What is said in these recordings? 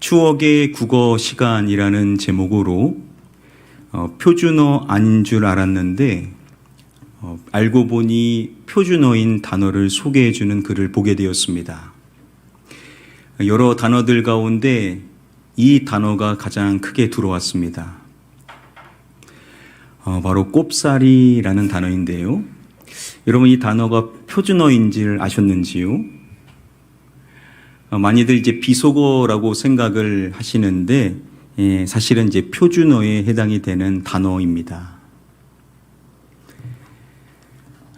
추억의 국어 시간이라는 제목으로 어, 표준어 아닌 줄 알았는데 어, 알고 보니 표준어인 단어를 소개해 주는 글을 보게 되었습니다. 여러 단어들 가운데 이 단어가 가장 크게 들어왔습니다. 어, 바로 꼽사리라는 단어인데요. 여러분 이 단어가 표준어인지를 아셨는지요? 어, 많이들 이제 비속어라고 생각을 하시는데 예, 사실은 이제 표준어에 해당이 되는 단어입니다.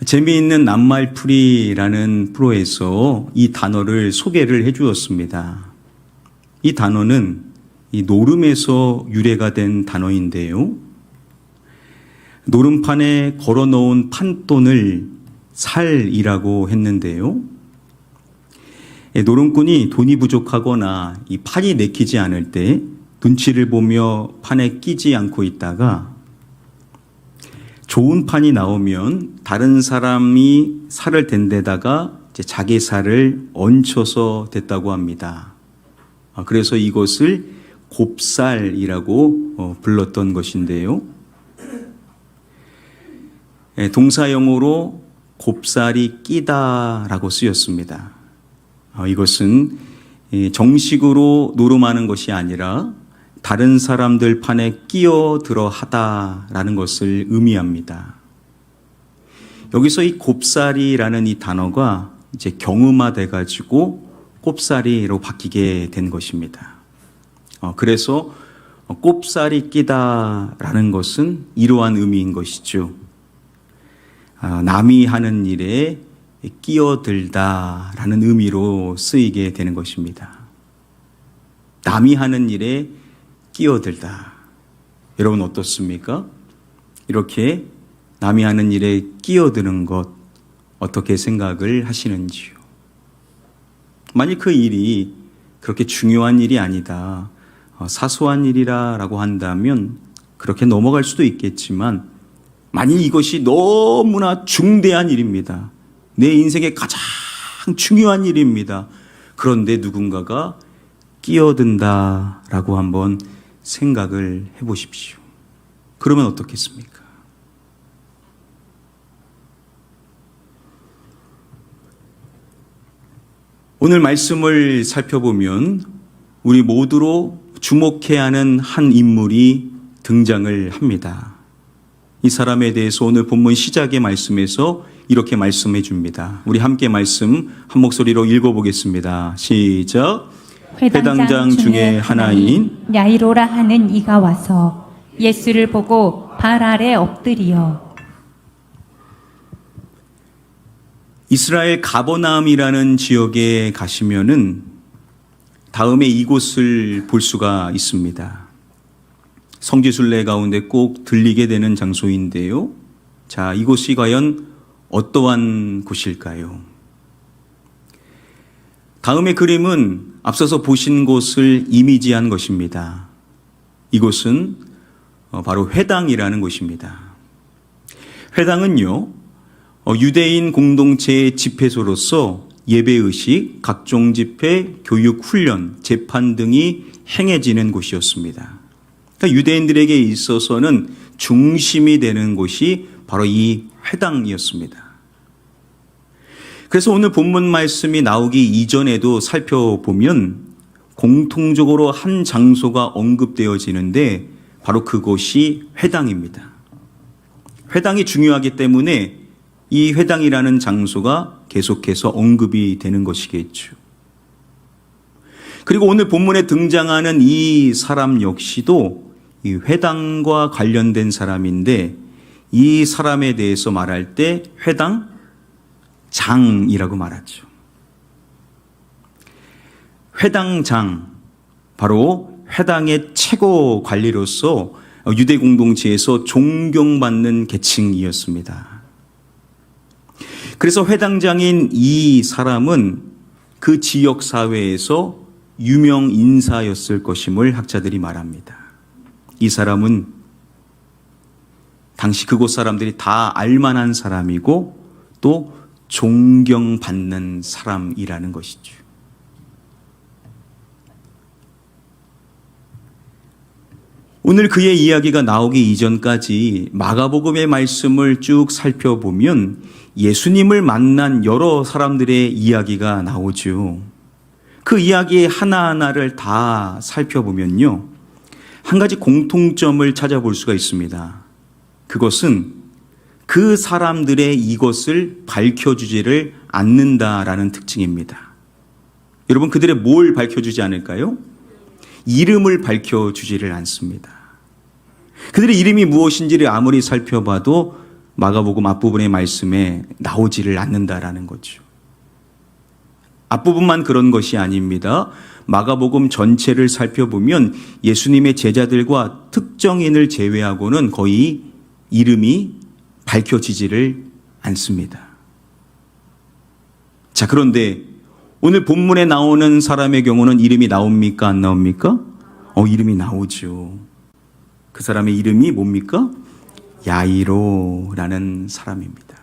재미있는 낱말풀이라는 프로에서 이 단어를 소개를 해 주었습니다. 이 단어는 이 노름에서 유래가 된 단어인데요. 노름판에 걸어 놓은 판돈을 살이라고 했는데요. 예, 노름꾼이 돈이 부족하거나 이 판이 내키지 않을 때 눈치를 보며 판에 끼지 않고 있다가 좋은 판이 나오면 다른 사람이 살을 댄 데다가 자기 살을 얹혀서 됐다고 합니다. 아, 그래서 이것을 곱살이라고 어, 불렀던 것인데요. 예, 동사형으로 곱살이 끼다라고 쓰였습니다. 어, 이것은 예, 정식으로 노름하는 것이 아니라 다른 사람들 판에 끼어들어 하다라는 것을 의미합니다. 여기서 이 곱살이라는 이 단어가 이제 경음화돼 가지고 곱살이로 바뀌게 된 것입니다. 어, 그래서 곱살이 끼다라는 것은 이러한 의미인 것이죠. 아, 남이 하는 일에 끼어들다라는 의미로 쓰이게 되는 것입니다. 남이 하는 일에 끼어들다. 여러분 어떻습니까? 이렇게 남이 하는 일에 끼어드는 것 어떻게 생각을 하시는지요? 만약 그 일이 그렇게 중요한 일이 아니다. 어, 사소한 일이라고 한다면 그렇게 넘어갈 수도 있겠지만 만일 이것이 너무나 중대한 일입니다. 내 인생의 가장 중요한 일입니다. 그런데 누군가가 끼어든다라고 한번 생각을 해 보십시오. 그러면 어떻겠습니까? 오늘 말씀을 살펴보면 우리 모두로 주목해야 하는 한 인물이 등장을 합니다. 이 사람에 대해서 오늘 본문 시작의 말씀에서 이렇게 말씀해 줍니다. 우리 함께 말씀 한 목소리로 읽어보겠습니다. 시작. 회당장 중에 하나인 야이로라 하는 이가 와서 예수를 보고 발 아래 엎드리어 이스라엘 가버나움이라는 지역에 가시면은 다음에 이곳을 볼 수가 있습니다. 성지순례 가운데 꼭 들리게 되는 장소인데요. 자, 이곳이 과연 어떠한 곳일까요? 다음의 그림은 앞서서 보신 곳을 이미지한 것입니다. 이곳은 어, 바로 회당이라는 곳입니다. 회당은요, 어, 유대인 공동체의 집회소로서 예배의식, 각종 집회, 교육, 훈련, 재판 등이 행해지는 곳이었습니다. 그러니까 유대인들에게 있어서는 중심이 되는 곳이 바로 이 회당이었습니다. 그래서 오늘 본문 말씀이 나오기 이전에도 살펴보면 공통적으로 한 장소가 언급되어지는데 바로 그곳이 회당입니다. 회당이 중요하기 때문에 이 회당이라는 장소가 계속해서 언급이 되는 것이겠죠. 그리고 오늘 본문에 등장하는 이 사람 역시도 이 회당과 관련된 사람인데 이 사람에 대해서 말할 때 회당 장이라고 말하죠. 회당장, 바로 회당의 최고 관리로서 유대 공동체에서 존경받는 계층이었습니다. 그래서 회당장인 이 사람은 그 지역 사회에서 유명 인사였을 것임을 학자들이 말합니다. 이 사람은 당시 그곳 사람들이 다 알만한 사람이고 또 존경받는 사람이라는 것이죠. 오늘 그의 이야기가 나오기 이전까지 마가복음의 말씀을 쭉 살펴보면 예수님을 만난 여러 사람들의 이야기가 나오죠. 그 이야기 하나하나를 다 살펴보면요. 한 가지 공통점을 찾아볼 수가 있습니다. 그것은 그 사람들의 이것을 밝혀주지를 않는다라는 특징입니다. 여러분, 그들의 뭘 밝혀주지 않을까요? 이름을 밝혀주지를 않습니다. 그들의 이름이 무엇인지를 아무리 살펴봐도 마가복음 앞부분의 말씀에 나오지를 않는다라는 거죠. 앞부분만 그런 것이 아닙니다. 마가복음 전체를 살펴보면 예수님의 제자들과 특정인을 제외하고는 거의 이름이 밝혀지지를 않습니다. 자, 그런데 오늘 본문에 나오는 사람의 경우는 이름이 나옵니까? 안 나옵니까? 어, 이름이 나오죠. 그 사람의 이름이 뭡니까? 야이로라는 사람입니다.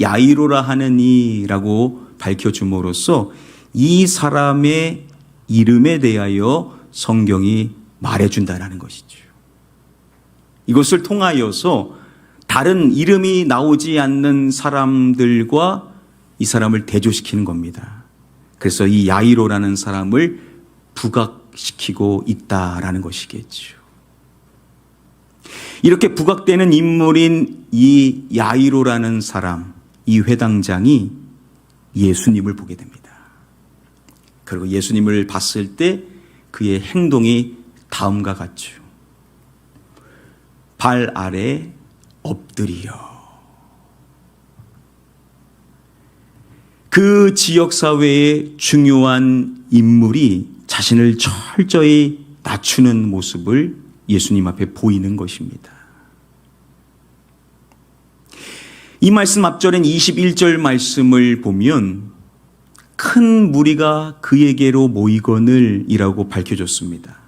야이로라 하느니라고 밝혀줌으로써 이 사람의 이름에 대하여 성경이 말해준다라는 것이죠. 이것을 통하여서 다른 이름이 나오지 않는 사람들과 이 사람을 대조시키는 겁니다. 그래서 이 야이로라는 사람을 부각시키고 있다라는 것이겠죠. 이렇게 부각되는 인물인 이 야이로라는 사람, 이 회당장이 예수님을 보게 됩니다. 그리고 예수님을 봤을 때 그의 행동이 다음과 같죠. 발 아래 엎드려. 그 지역 사회의 중요한 인물이 자신을 철저히 낮추는 모습을 예수님 앞에 보이는 것입니다. 이 말씀 앞절엔 21절 말씀을 보면 큰 무리가 그에게로 모이거늘 이라고 밝혀졌습니다.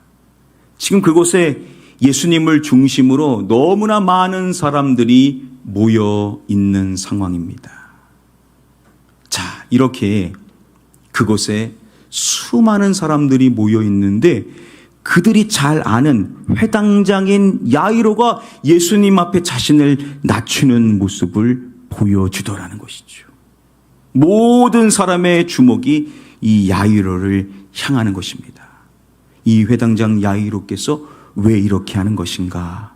지금 그곳에 예수님을 중심으로 너무나 많은 사람들이 모여 있는 상황입니다. 자, 이렇게 그곳에 수많은 사람들이 모여 있는데 그들이 잘 아는 회당장인 야이로가 예수님 앞에 자신을 낮추는 모습을 보여주더라는 것이죠. 모든 사람의 주목이 이 야이로를 향하는 것입니다. 이 회당장 야이로께서 왜 이렇게 하는 것인가?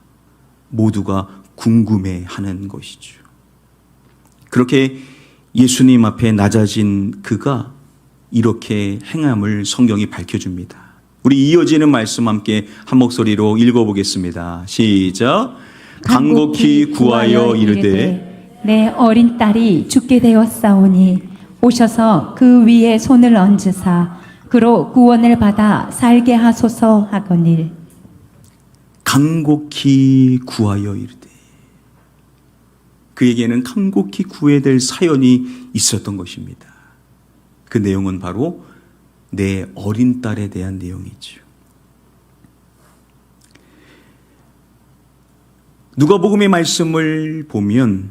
모두가 궁금해 하는 것이죠. 그렇게 예수님 앞에 낮아진 그가 이렇게 행함을 성경이 밝혀줍니다. 우리 이어지는 말씀 함께 한 목소리로 읽어보겠습니다. 시작. 간곡히 구하여 이르되 내 어린 딸이 죽게 되었사오니 오셔서 그 위에 손을 얹으사 그로 구원을 받아 살게 하소서 하거늘 간곡히 구하여 이르되 그에게는 간곡히 구해야 될 사연이 있었던 것입니다. 그 내용은 바로 내 어린 딸에 대한 내용이죠. 누가복음의 말씀을 보면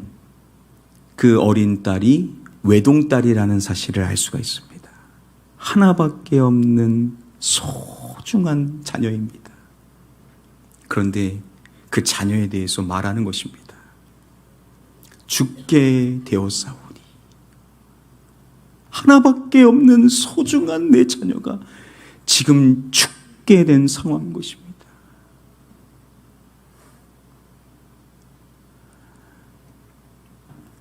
그 어린 딸이 외동딸이라는 사실을 알 수가 있습니다. 하나밖에 없는 소중한 자녀입니다. 그런데 그 자녀에 대해서 말하는 것입니다. 죽게 되었사오니 하나밖에 없는 소중한 내 자녀가 지금 죽게 된 상황인 것입니다.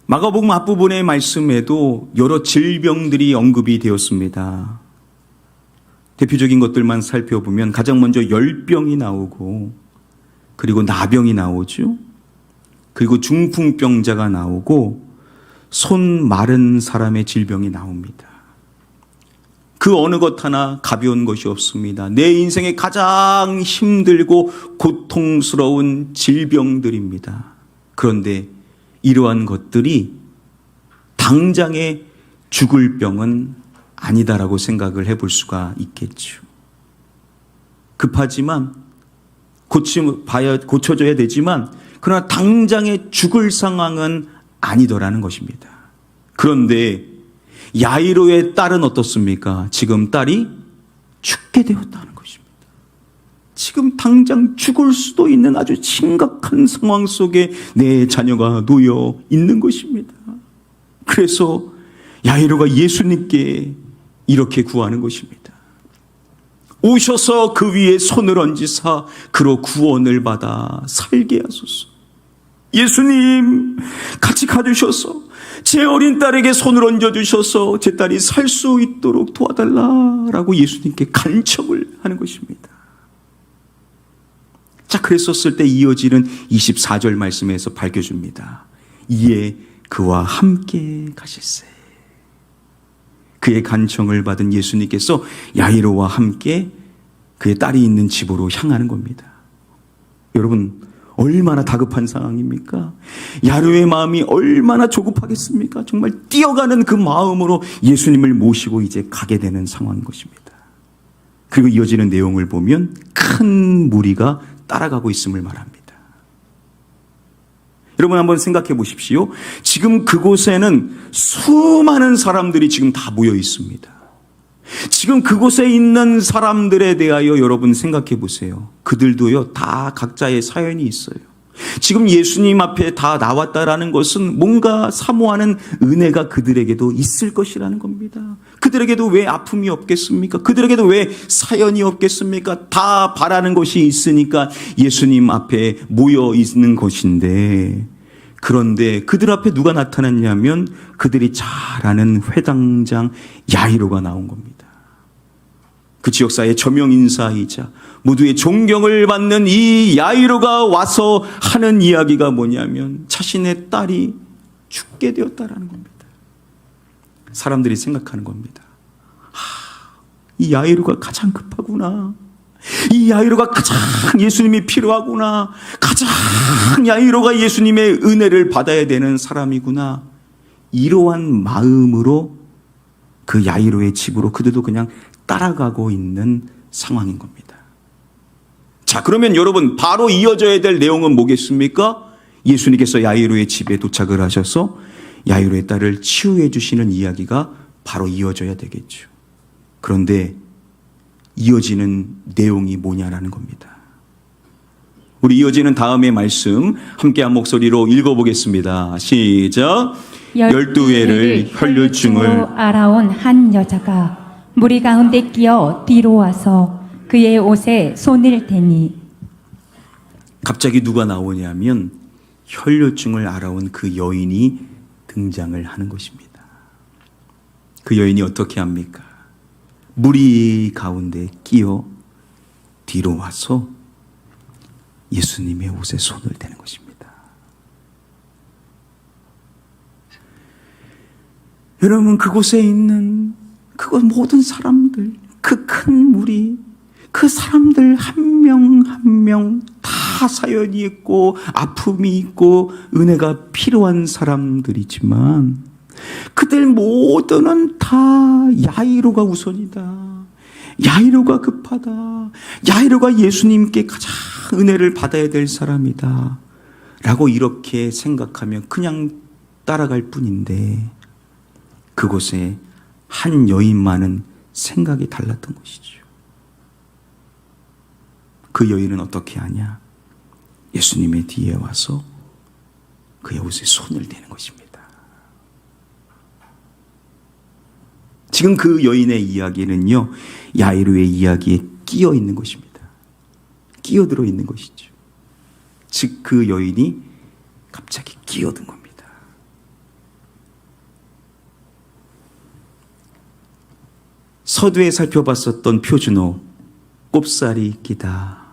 마가복음 앞부분의 말씀에도 여러 질병들이 언급이 되었습니다. 대표적인 것들만 살펴보면 가장 먼저 열병이 나오고 그리고 나병이 나오죠. 그리고 중풍병자가 나오고 손 마른 사람의 질병이 나옵니다. 그 어느 것 하나 가벼운 것이 없습니다. 내 인생에 가장 힘들고 고통스러운 질병들입니다. 그런데 이러한 것들이 당장에 죽을 병은 아니다라고 생각을 해볼 수가 있겠죠. 급하지만 고치 봐야 고쳐져야 되지만 그러나 당장에 죽을 상황은 아니더라는 것입니다. 그런데 야이로의 딸은 어떻습니까? 지금 딸이 죽게 되었다는 것입니다. 지금 당장 죽을 수도 있는 아주 심각한 상황 속에 내 자녀가 놓여 있는 것입니다. 그래서 야이로가 예수님께 이렇게 구하는 것입니다. 오셔서 그 위에 손을 얹으사 그로 구원을 받아 살게 하소서. 예수님 같이 가주셔서 제 어린 딸에게 손을 얹어 주셔서 제 딸이 살 수 있도록 도와달라라고 예수님께 간청을 하는 것입니다. 자, 그랬었을 때 이어지는 24절 말씀에서 밝혀줍니다. 이에 그와 함께 가실세. 그의 간청을 받은 예수님께서 야이로와 함께 그의 딸이 있는 집으로 향하는 겁니다. 여러분, 얼마나 다급한 상황입니까? 야루의 마음이 얼마나 조급하겠습니까? 정말 뛰어가는 그 마음으로 예수님을 모시고 이제 가게 되는 상황인 것입니다. 그리고 이어지는 내용을 보면 큰 무리가 따라가고 있음을 말합니다. 여러분 한번 생각해 보십시오. 지금 그곳에는 수많은 사람들이 지금 다 모여 있습니다. 지금 그곳에 있는 사람들에 대하여 여러분 생각해 보세요. 그들도요, 다 각자의 사연이 있어요. 지금 예수님 앞에 다 나왔다라는 것은 뭔가 사모하는 은혜가 그들에게도 있을 것이라는 겁니다. 그들에게도 왜 아픔이 없겠습니까? 그들에게도 왜 사연이 없겠습니까? 다 바라는 것이 있으니까 예수님 앞에 모여 있는 것인데, 그런데 그들 앞에 누가 나타났냐면 그들이 잘 아는 회당장 야이로가 나온 겁니다. 그 지역사의 저명 인사이자 모두의 존경을 받는 이 야이로가 와서 하는 이야기가 뭐냐면 자신의 딸이 죽게 되었다라는 겁니다. 사람들이 생각하는 겁니다. 하, 이 야이로가 가장 급하구나. 이 야이로가 가장 예수님이 필요하구나. 가장 야이로가 예수님의 은혜를 받아야 되는 사람이구나. 이러한 마음으로 그 야이로의 집으로 그들도 그냥 따라가고 있는 상황인 겁니다. 자, 그러면 여러분, 바로 이어져야 될 내용은 뭐겠습니까? 예수님께서 야이로의 집에 도착을 하셔서 야이로의 딸을 치유해 주시는 이야기가 바로 이어져야 되겠죠. 그런데 이어지는 내용이 뭐냐라는 겁니다. 우리 이어지는 다음의 말씀 함께 한 목소리로 읽어보겠습니다. 시작. 열두 회를 혈류증을 알아온 한 여자가 무리 가운데 끼어 뒤로 와서 그의 옷에 손을 대니 갑자기 누가 나오냐면 혈류증을 알아온 그 여인이 등장을 하는 것입니다. 그 여인이 어떻게 합니까? 무리 가운데 끼어 뒤로 와서 예수님의 옷에 손을 대는 것입니다. 여러분 그곳에 있는 그곳 모든 사람들 그 큰 무리 그 사람들 한 명 한 명 다 사연이 있고 아픔이 있고 은혜가 필요한 사람들이지만 그들 모두는 다 야이로가 우선이다. 야이로가 급하다. 야이로가 예수님께 가장 은혜를 받아야 될 사람이다. 라고 이렇게 생각하면 그냥 따라갈 뿐인데 그곳에 한 여인만은 생각이 달랐던 것이죠. 그 여인은 어떻게 하냐? 예수님의 뒤에 와서 그의 옷에 손을 대는 것입니다. 지금 그 여인의 이야기는요, 야이로의 이야기에 끼어 있는 것입니다. 끼어들어 있는 것이죠. 즉, 그 여인이 갑자기 끼어든 겁니다. 서두에 살펴봤었던 표준어, 꼽살이 끼다.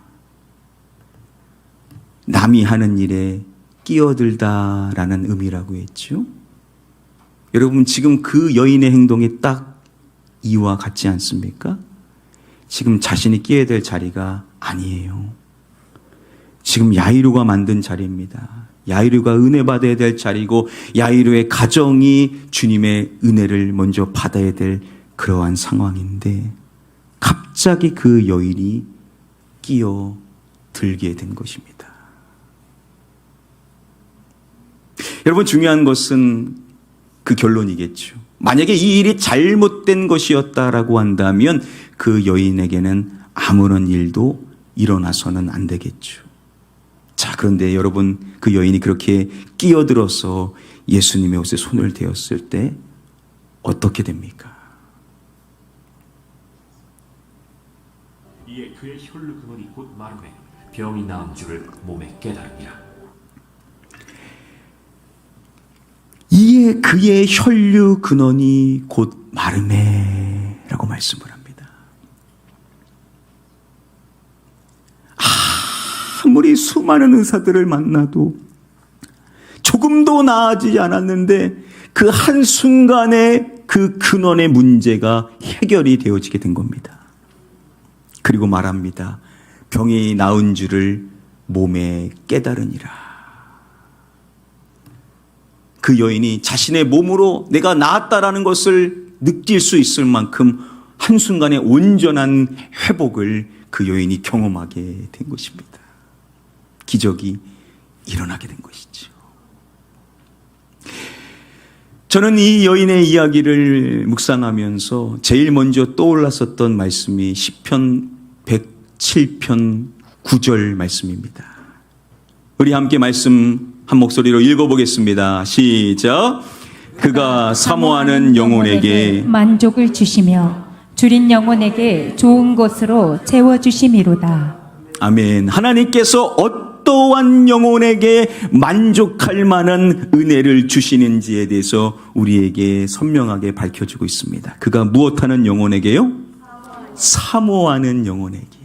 남이 하는 일에 끼어들다라는 의미라고 했죠. 여러분, 지금 그 여인의 행동이 딱 이와 같지 않습니까? 지금 자신이 끼어야 될 자리가 아니에요. 지금 야이루가 만든 자리입니다. 야이루가 은혜 받아야 될 자리고 야이루의 가정이 주님의 은혜를 먼저 받아야 될 그러한 상황인데 갑자기 그 여인이 끼어 들게 된 것입니다. 여러분 중요한 것은 그 결론이겠죠. 만약에 이 일이 잘못된 것이었다라고 한다면 그 여인에게는 아무런 일도 일어나서는 안 되겠죠. 자, 그런데 여러분, 그 여인이 그렇게 끼어들어서 예수님의 옷에 손을 대었을 때 어떻게 됩니까? 이에 그의 혈루 근원이 곧 마름에 병이 나은 줄을 몸에 깨달으니라. 이에 그의 혈류 근원이 곧 마르메라고 말씀을 합니다. 아무리 수많은 의사들을 만나도 조금도 나아지지 않았는데 그 한순간에 그 근원의 문제가 해결이 되어지게 된 겁니다. 그리고 말합니다. 병이 나은 줄을 몸에 깨달으니라. 그 여인이 자신의 몸으로 내가 나았다라는 것을 느낄 수 있을 만큼 한순간에 온전한 회복을 그 여인이 경험하게 된 것입니다. 기적이 일어나게 된 것이죠. 저는 이 여인의 이야기를 묵상하면서 제일 먼저 떠올랐었던 말씀이 시편 107편 9절 말씀입니다. 우리 함께 말씀 한 목소리로 읽어보겠습니다. 시작. 그가 사모하는 영혼에게 만족을 주시며 줄인 영혼에게 좋은 것으로 채워 주심이로다. 아멘. 하나님께서 어떠한 영혼에게 만족할 만한 은혜를 주시는지에 대해서 우리에게 선명하게 밝혀주고 있습니다. 그가 무엇하는 영혼에게요? 사모하는 영혼에게.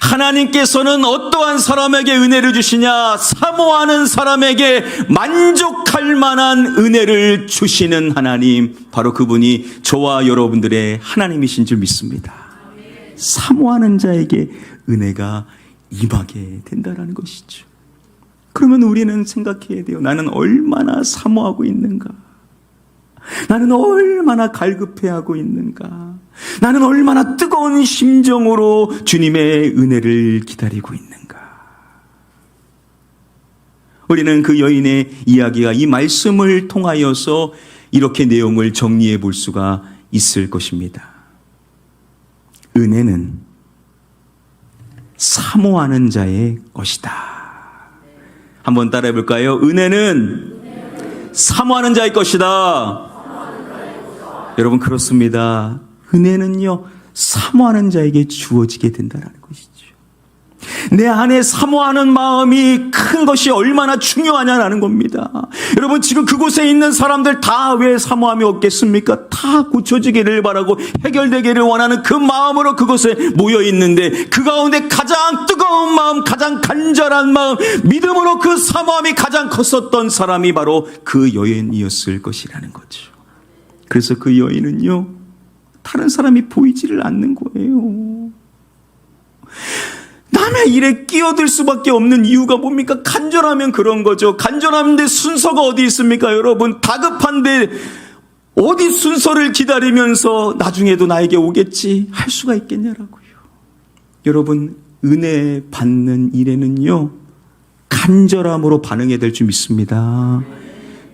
하나님께서는 어떠한 사람에게 은혜를 주시냐? 사모하는 사람에게 만족할 만한 은혜를 주시는 하나님. 바로 그분이 저와 여러분들의 하나님이신 줄 믿습니다. 사모하는 자에게 은혜가 임하게 된다라는 것이죠. 그러면 우리는 생각해야 돼요. 나는 얼마나 사모하고 있는가? 나는 얼마나 갈급해하고 있는가? 나는 얼마나 뜨거운 심정으로 주님의 은혜를 기다리고 있는가? 우리는 그 여인의 이야기가 이 말씀을 통하여서 이렇게 내용을 정리해 볼 수가 있을 것입니다. 은혜는 사모하는 자의 것이다. 한번 따라해 볼까요? 은혜는 사모하는 자의 것이다. 여러분 그렇습니다. 은혜는요 사모하는 자에게 주어지게 된다는 것이죠. 내 안에 사모하는 마음이 큰 것이 얼마나 중요하냐라는 겁니다. 여러분 지금 그곳에 있는 사람들 다 왜 사모함이 없겠습니까? 다 고쳐지기를 바라고 해결되기를 원하는 그 마음으로 그곳에 모여 있는데 그 가운데 가장 뜨거운 마음, 가장 간절한 마음, 믿음으로 그 사모함이 가장 컸었던 사람이 바로 그 여인이었을 것이라는 거죠. 그래서 그 여인은요, 다른 사람이 보이지를 않는 거예요. 남의 일에 끼어들 수밖에 없는 이유가 뭡니까? 간절하면 그런 거죠. 간절한데 순서가 어디 있습니까, 여러분? 다급한데 어디 순서를 기다리면서 나중에도 나에게 오겠지 할 수가 있겠냐라고요. 여러분, 은혜 받는 일에는요, 간절함으로 반응해야 될 줄 믿습니다.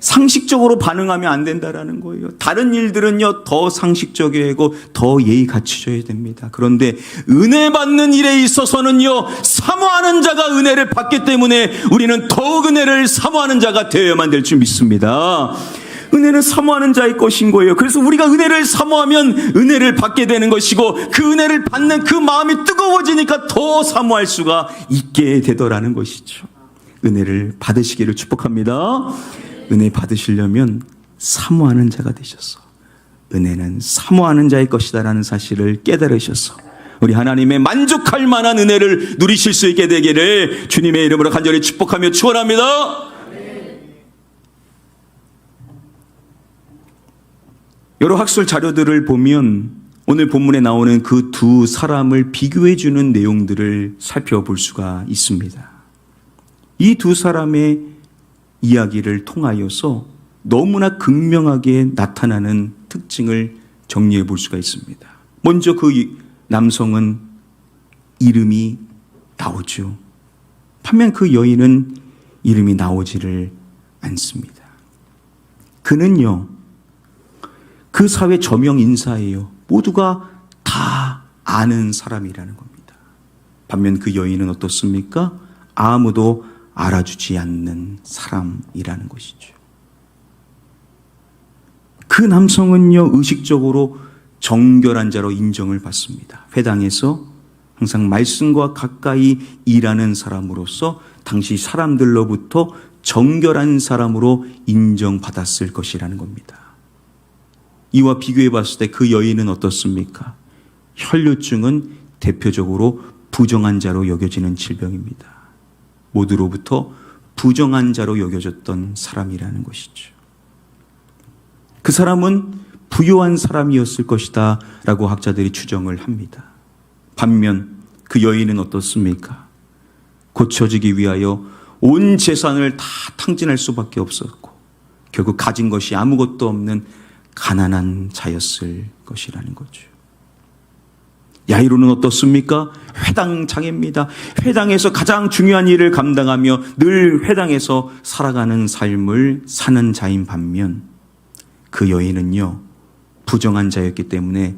상식적으로 반응하면 안 된다라는 거예요. 다른 일들은요, 더 상식적이고 더 예의 갖추셔야 됩니다. 그런데 은혜 받는 일에 있어서는요, 사모하는 자가 은혜를 받기 때문에 우리는 더욱 은혜를 사모하는 자가 되어야만 될 줄 믿습니다. 은혜는 사모하는 자의 것인 거예요. 그래서 우리가 은혜를 사모하면 은혜를 받게 되는 것이고 그 은혜를 받는 그 마음이 뜨거워지니까 더 사모할 수가 있게 되더라는 것이죠. 은혜를 받으시기를 축복합니다. 은혜 받으시려면 사모하는 자가 되셔서 은혜는 사모하는 자의 것이다라는 사실을 깨달으셔서 우리 하나님의 만족할 만한 은혜를 누리실 수 있게 되기를 주님의 이름으로 간절히 축복하며 축원합니다. 여러 학술 자료들을 보면 오늘 본문에 나오는 그 두 사람을 비교해 주는 내용들을 살펴볼 수가 있습니다. 이 두 사람의 이야기를 통하여서 너무나 극명하게 나타나는 특징을 정리해 볼 수가 있습니다. 먼저 그 이- 남성은 이름이 나오죠. 반면 그 여인은 이름이 나오지를 않습니다. 그는요, 그 사회 저명 인사예요. 모두가 다 아는 사람이라는 겁니다. 반면 그 여인은 어떻습니까? 아무도 알아주지 않는 사람이라는 것이죠. 그 남성은요, 의식적으로 정결한 자로 인정을 받습니다. 회당에서 항상 말씀과 가까이 일하는 사람으로서 당시 사람들로부터 정결한 사람으로 인정받았을 것이라는 겁니다. 이와 비교해 봤을 때 그 여인은 어떻습니까? 혈류증은 대표적으로 부정한 자로 여겨지는 질병입니다. 모두로부터 부정한 자로 여겨졌던 사람이라는 것이죠. 그 사람은 부요한 사람이었을 것이다 라고 학자들이 추정을 합니다. 반면 그 여인은 어떻습니까? 고쳐지기 위하여 온 재산을 다 탕진할 수밖에 없었고 결국 가진 것이 아무것도 없는 가난한 자였을 것이라는 거죠. 야이로는 어떻습니까? 회당장입니다. 회당에서 가장 중요한 일을 감당하며 늘 회당에서 살아가는 삶을 사는 자인 반면 그 여인은요, 부정한 자였기 때문에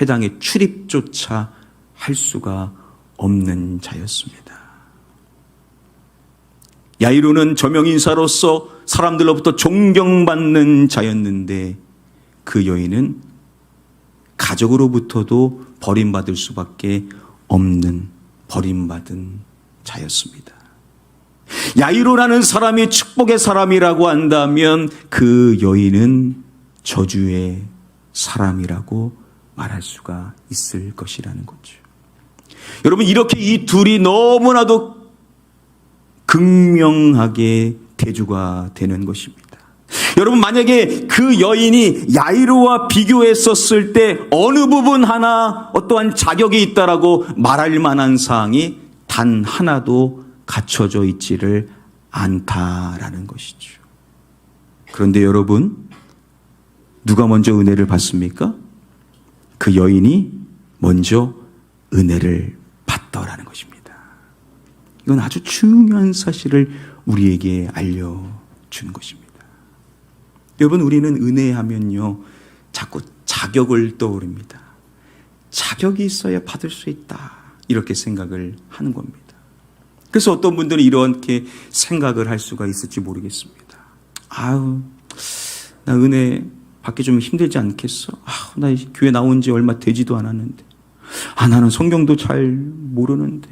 회당에 출입조차 할 수가 없는 자였습니다. 야이로는 저명인사로서 사람들로부터 존경받는 자였는데 그 여인은 가족으로부터도 버림받을 수밖에 없는 버림받은 자였습니다. 야이로라는 사람이 축복의 사람이라고 한다면 그 여인은 저주의 사람이라고 말할 수가 있을 것이라는 거죠. 여러분, 이렇게 이 둘이 너무나도 극명하게 대주가 되는 것입니다. 여러분, 만약에 그 여인이 야이로와 비교했었을 때 어느 부분 하나 어떠한 자격이 있다라고 말할 만한 사항이 단 하나도 갖춰져 있지를 않다라는 것이죠. 그런데 여러분, 누가 먼저 은혜를 받습니까? 그 여인이 먼저 은혜를 받더라는 것입니다. 이건 아주 중요한 사실을 우리에게 알려주는 것입니다. 여러분, 우리는 은혜 하면요, 자꾸 자격을 떠오릅니다. 자격이 있어야 받을 수 있다. 이렇게 생각을 하는 겁니다. 그래서 어떤 분들은 이렇게 생각을 할 수가 있을지 모르겠습니다. 아유, 나 은혜 받기 좀 힘들지 않겠어? 아, 나 교회 나온 지 얼마 되지도 않았는데. 아, 나는 성경도 잘 모르는데.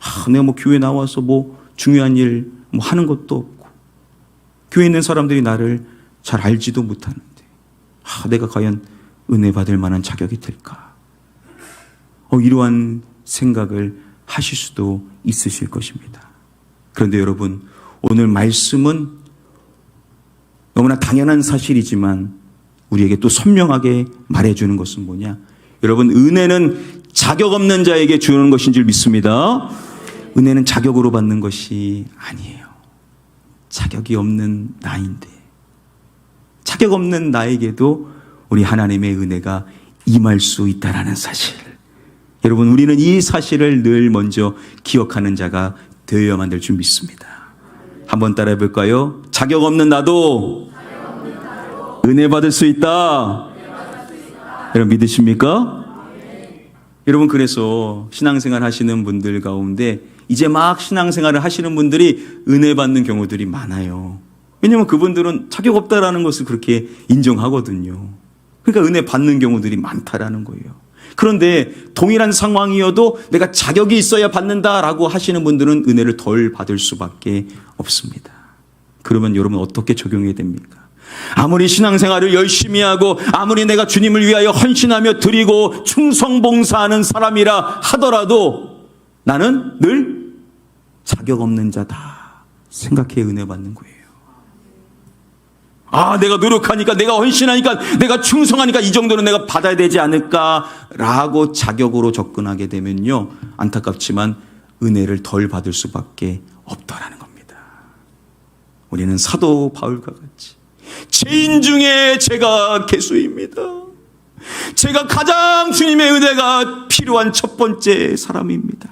아, 내가 뭐 교회 나와서 뭐 중요한 일 뭐 하는 것도 없고. 교회에 있는 사람들이 나를 잘 알지도 못하는데. 아, 내가 과연 은혜 받을 만한 자격이 될까? 어, 이러한 생각을 하실 수도 있으실 것입니다. 그런데 여러분, 오늘 말씀은 너무나 당연한 사실이지만 우리에게 또 선명하게 말해주는 것은 뭐냐? 여러분, 은혜는 자격 없는 자에게 주는 것인 줄 믿습니다. 은혜는 자격으로 받는 것이 아니에요. 자격이 없는 나인데. 자격 없는 나에게도 우리 하나님의 은혜가 임할 수 있다라는 사실. 여러분, 우리는 이 사실을 늘 먼저 기억하는 자가 되어야만 될 줄 믿습니다. 한번 따라해 볼까요? 자격 없는 나도 은혜 받을 수 있다. 여러분 믿으십니까? 여러분 그래서 신앙생활 하시는 분들 가운데 이제 막 신앙생활을 하시는 분들이 은혜 받는 경우들이 많아요. 왜냐하면 그분들은 자격 없다라는 것을 그렇게 인정하거든요. 그러니까 은혜 받는 경우들이 많다라는 거예요. 그런데 동일한 상황이어도 내가 자격이 있어야 받는다라고 하시는 분들은 은혜를 덜 받을 수밖에 없습니다. 그러면 여러분 어떻게 적용해야 됩니까? 아무리 신앙생활을 열심히 하고 아무리 내가 주님을 위하여 헌신하며 드리고 충성봉사하는 사람이라 하더라도 나는 늘 자격 없는 자다 생각해 은혜 받는 거예요. 아, 내가 노력하니까, 내가 헌신하니까, 내가 충성하니까 이 정도는 내가 받아야 되지 않을까라고 자격으로 접근하게 되면요. 안타깝지만 은혜를 덜 받을 수밖에 없다라는 겁니다. 우리는 사도 바울과 같이 죄인 중에 제가 개수입니다. 제가 가장 주님의 은혜가 필요한 첫 번째 사람입니다.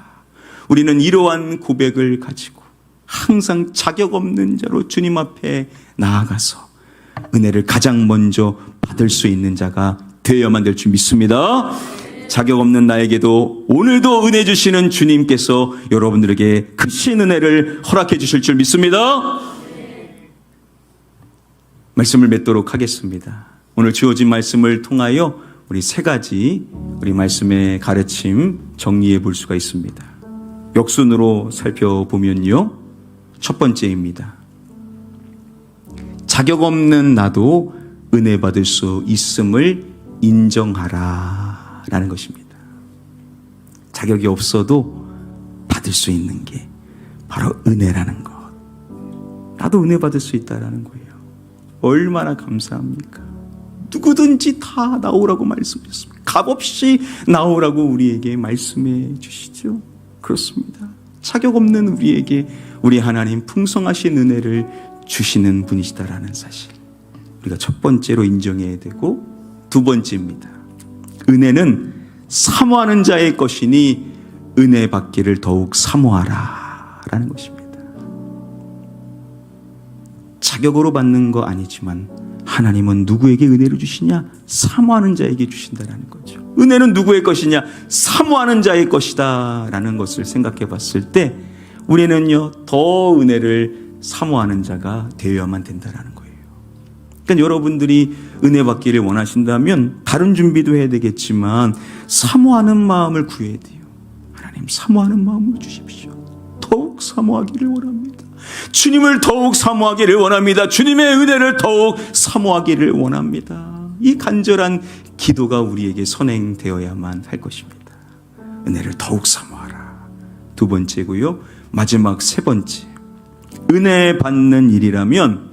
우리는 이러한 고백을 가지고 항상 자격 없는 자로 주님 앞에 나아가서 은혜를 가장 먼저 받을 수 있는 자가 되어야만 될 줄 믿습니다. 자격 없는 나에게도 오늘도 은혜 주시는 주님께서 여러분들에게 크신 은혜를 허락해 주실 줄 믿습니다. 말씀을 맺도록 하겠습니다. 오늘 주어진 말씀을 통하여 우리 세 가지 우리 말씀의 가르침 정리해 볼 수가 있습니다. 역순으로 살펴보면요. 첫 번째입니다. 자격 없는 나도 은혜 받을 수 있음을 인정하라. 라는 것입니다. 자격이 없어도 받을 수 있는 게 바로 은혜라는 것. 나도 은혜 받을 수 있다라는 거예요. 얼마나 감사합니까? 누구든지 다 나오라고 말씀하셨습니다. 값없이 나오라고 우리에게 말씀해 주시죠. 그렇습니다. 자격 없는 우리에게 우리 하나님 풍성하신 은혜를 주시는 분이시다라는 사실. 우리가 첫 번째로 인정해야 되고 두 번째입니다. 은혜는 사모하는 자의 것이니 은혜 받기를 더욱 사모하라 라는 것입니다. 자격으로 받는 거 아니지만 하나님은 누구에게 은혜를 주시냐? 사모하는 자에게 주신다라는 거죠. 은혜는 누구의 것이냐? 사모하는 자의 것이다 라는 것을 생각해 봤을 때 우리는요 더 은혜를 사모하는 자가 되어야만 된다라는 거예요. 그러니까 여러분들이 은혜 받기를 원하신다면 다른 준비도 해야 되겠지만 사모하는 마음을 구해야 돼요. 하나님 사모하는 마음을 주십시오. 더욱 사모하기를 원합니다. 주님을 더욱 사모하기를 원합니다. 주님의 은혜를 더욱 사모하기를 원합니다. 이 간절한 기도가 우리에게 선행되어야만 할 것입니다. 은혜를 더욱 사모하라. 두 번째고요. 마지막 세 번째. 은혜 받는 일이라면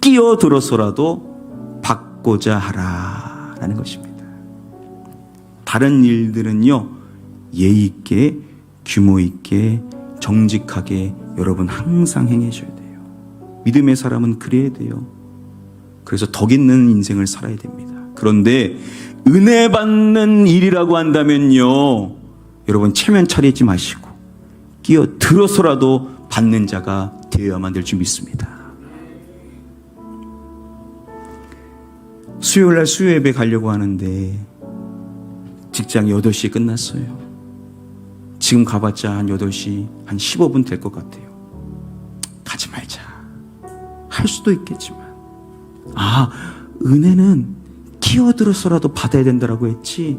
끼어들어서라도 받고자 하라라는 것입니다. 다른 일들은요. 예의 있게 규모 있게 정직하게 여러분 항상 행하셔야 돼요. 믿음의 사람은 그래야 돼요. 그래서 덕 있는 인생을 살아야 됩니다. 그런데 은혜 받는 일이라고 한다면요. 여러분 체면 차리지 마시고 끼어 들어서라도 받는 자가 되어야만 될 줄 믿습니다. 수요일 날 수요 예배 가려고 하는데 직장이 8시에 끝났어요. 지금 가봤자 한 8시, 한 15분 될 것 같아요. 가지 말자. 할 수도 있겠지만. 아, 은혜는 끼어들어서라도 받아야 된다라고 했지.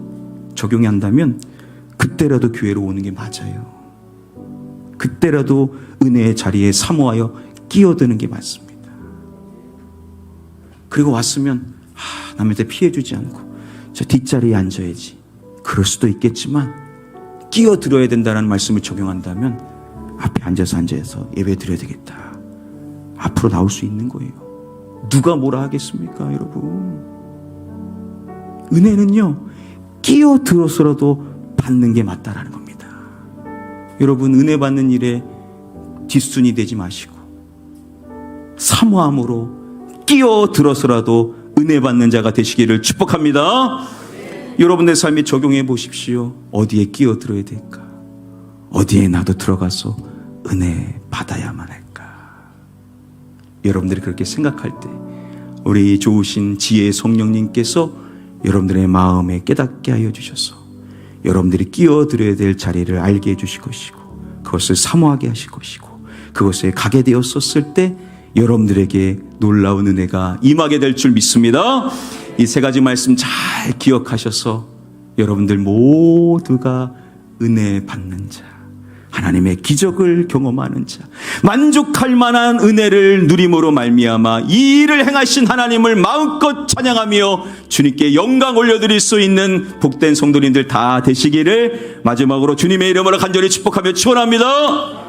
적용이 한다면 그때라도 교회로 오는 게 맞아요. 그때라도 은혜의 자리에 사모하여 끼어드는 게 맞습니다. 그리고 왔으면 아, 남한테 피해주지 않고 저 뒷자리에 앉아야지. 그럴 수도 있겠지만 끼어들어야 된다는 말씀을 적용한다면 앞에 앉아서 앉아서 예배 드려야 되겠다. 앞으로 나올 수 있는 거예요. 누가 뭐라 하겠습니까, 여러분? 은혜는요, 끼어들어서라도 받는 게 맞다라는 겁니다. 여러분, 은혜 받는 일에 뒷순이 되지 마시고, 사모함으로 끼어들어서라도 은혜 받는 자가 되시기를 축복합니다. 여러분의 삶에 적용해 보십시오. 어디에 끼어들어야 될까? 어디에 나도 들어가서 은혜 받아야만 할까? 여러분들이 그렇게 생각할 때 우리 좋으신 지혜의 성령님께서 여러분들의 마음에 깨닫게 하여 주셔서 여러분들이 끼어들어야 될 자리를 알게 해주실 것이고 그것을 사모하게 하실 것이고 그것에 가게 되었었을 때 여러분들에게 놀라운 은혜가 임하게 될 줄 믿습니다. 이 세 가지 말씀 잘 기억하셔서 여러분들 모두가 은혜 받는 자, 하나님의 기적을 경험하는 자, 만족할 만한 은혜를 누림으로 말미암아 이 일을 행하신 하나님을 마음껏 찬양하며 주님께 영광 올려드릴 수 있는 복된 성도님들 다 되시기를 마지막으로 주님의 이름으로 간절히 축복하며 축원합니다.